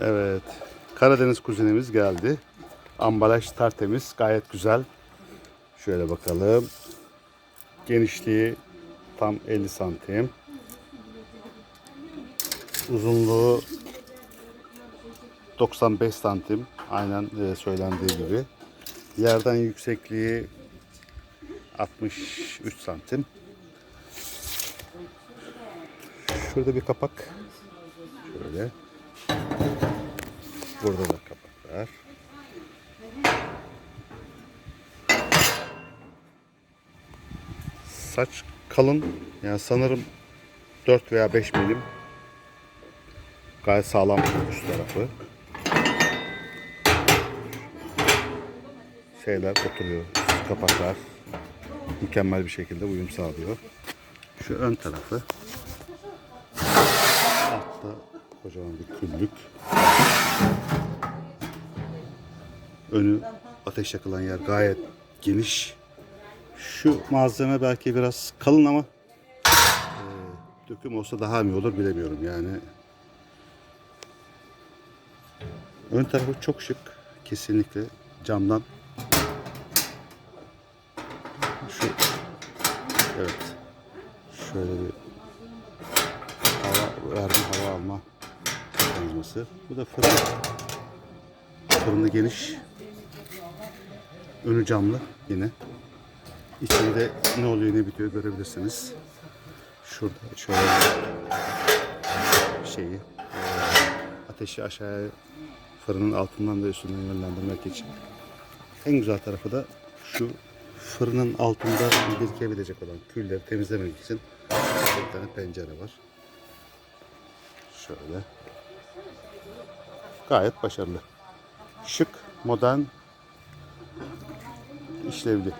Evet. Karadeniz kuzinemiz geldi. Ambalaj tertemiz. Gayet güzel. Şöyle bakalım. Genişliği tam 50 santim. Uzunluğu 95 santim. Aynen e, söylendiği gibi. Yerden yüksekliği 63 santim. Şurada bir kapak. Şöyle. Burada da kapak var. Saç kalın. Yani sanırım 4 veya 5 milim. Gayet sağlam üst tarafı. Şeyler oturuyor. Kapaklar. Mükemmel bir şekilde uyum sağlıyor. Şu ön tarafı. Altta kocaman bir küllük. Önü ateş yakılan yer gayet geniş. Şu malzeme belki biraz kalın ama e, döküm olsa daha mı olur bilemiyorum yani. Ön tarafı çok şık. Kesinlikle camdan. Şu evet. Şöyle bir hava verdim hava alma mekanizması. Bu da fırın. Fırını geniş. Önü camlı yine. İçinde ne oluyor ne bitiyor görebilirsiniz. Şurada şöyle şeyi e, ateşi aşağıya fırının altından ve üstünden yönlendirmek için. En güzel tarafı da şu fırının altında birikebilecek olan külleri temizlemek için bir tane pencere var. Şöyle. Gayet başarılı. Şık, modern, işlevli.